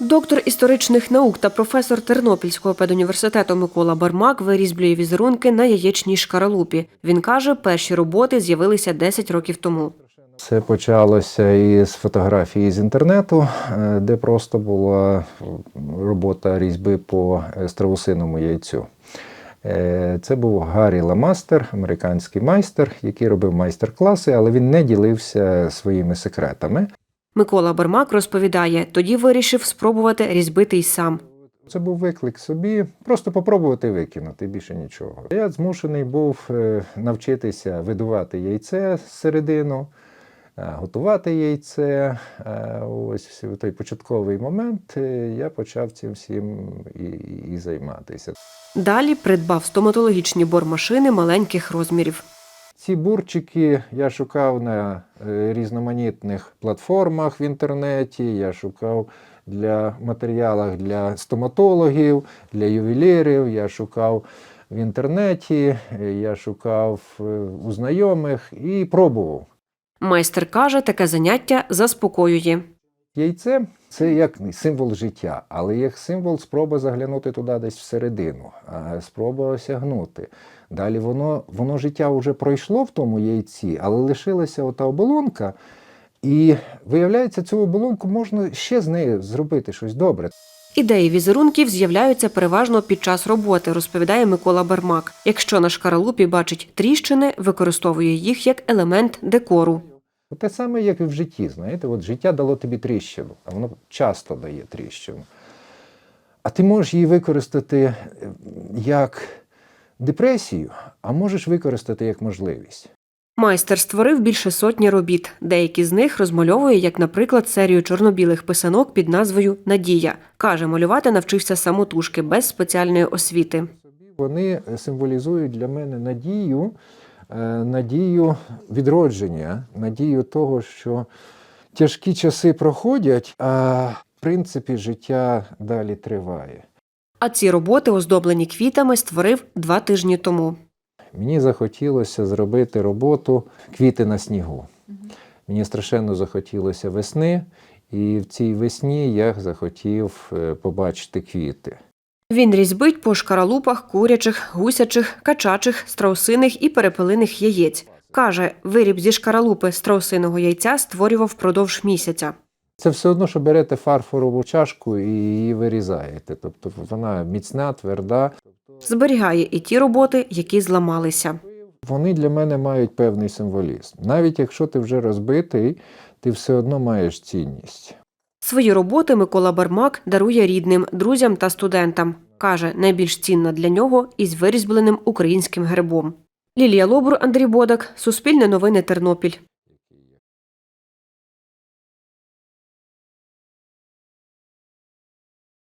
Доктор історичних наук та професор Тернопільського педуніверситету Микола Бармак вирізблює візерунки на яєчній шкаралупі. Він каже, перші роботи з'явилися 10 років тому. Все почалося із фотографії з інтернету, е, де просто була робота різьби по страусиному яйцю. Е, Це був Гаррі Ламастер, американський майстер, який робив майстер-класи, але він не ділився своїми секретами. Микола Бармак розповідає, тоді вирішив спробувати різьбити й сам. Це був виклик собі, просто попробувати викинути, більше нічого. Я змушений був е, навчитися видувати яйце зсередину, е, готувати яйце. Е, Ось в той початковий момент я почав цим всім і, і займатися. Далі придбав стоматологічні бормашини маленьких розмірів. Ці бурчики я шукав на е, різноманітних платформах в інтернеті. Я шукав для матеріалах для стоматологів, для ювелірів. Я шукав в інтернеті, е, я шукав е, у знайомих і пробував. Майстер каже, таке заняття заспокоює. Яйце це як символ життя, але як символ спроба заглянути туди десь всередину, спроба осягнути. Далі воно, воно життя вже пройшло в тому яйці, але лишилася ота оболонка. І виявляється, цю оболонку можна ще з нею зробити щось добре. Ідеї візерунків з'являються переважно під час роботи, розповідає Микола Бармак. Якщо на шкаралупі бачить тріщини, використовує їх як елемент декору. Те саме, як і в житті. Знаєте, от життя дало тобі тріщину, а воно часто дає тріщину. А ти можеш її використати е, як депресію, а можеш використати як можливість. Майстер створив більше сотні робіт. Деякі з них розмальовує, як, наприклад, серію чорнобілих писанок під назвою Надія. Каже, малювати навчився самотужки без спеціальної освіти. Вони символізують для мене надію, надію відродження, надію того, що тяжкі часи проходять, а в принципі життя далі триває. А ці роботи, оздоблені квітами, створив два тижні тому. Мені захотілося зробити роботу квіти на снігу. Мені страшенно захотілося весни, і в цій весні я захотів е, побачити квіти. Він різьбить по шкаралупах курячих, гусячих, качачих, страусиних і перепелиних яєць. Каже, виріб зі шкаралупи страусиного яйця створював впродовж місяця. Це все одно, що берете фарфорову чашку і її вирізаєте. Тобто вона міцна, тверда. Зберігає і ті роботи, які зламалися. Вони для мене мають певний символізм. Навіть якщо ти вже розбитий, ти все одно маєш цінність. Свої роботи Микола Бармак дарує рідним, друзям та студентам. Каже, найбільш цінна для нього із вирізбленим українським гербом. Лілія Лобур, Андрій Бодак, Суспільне новини Тернопіль.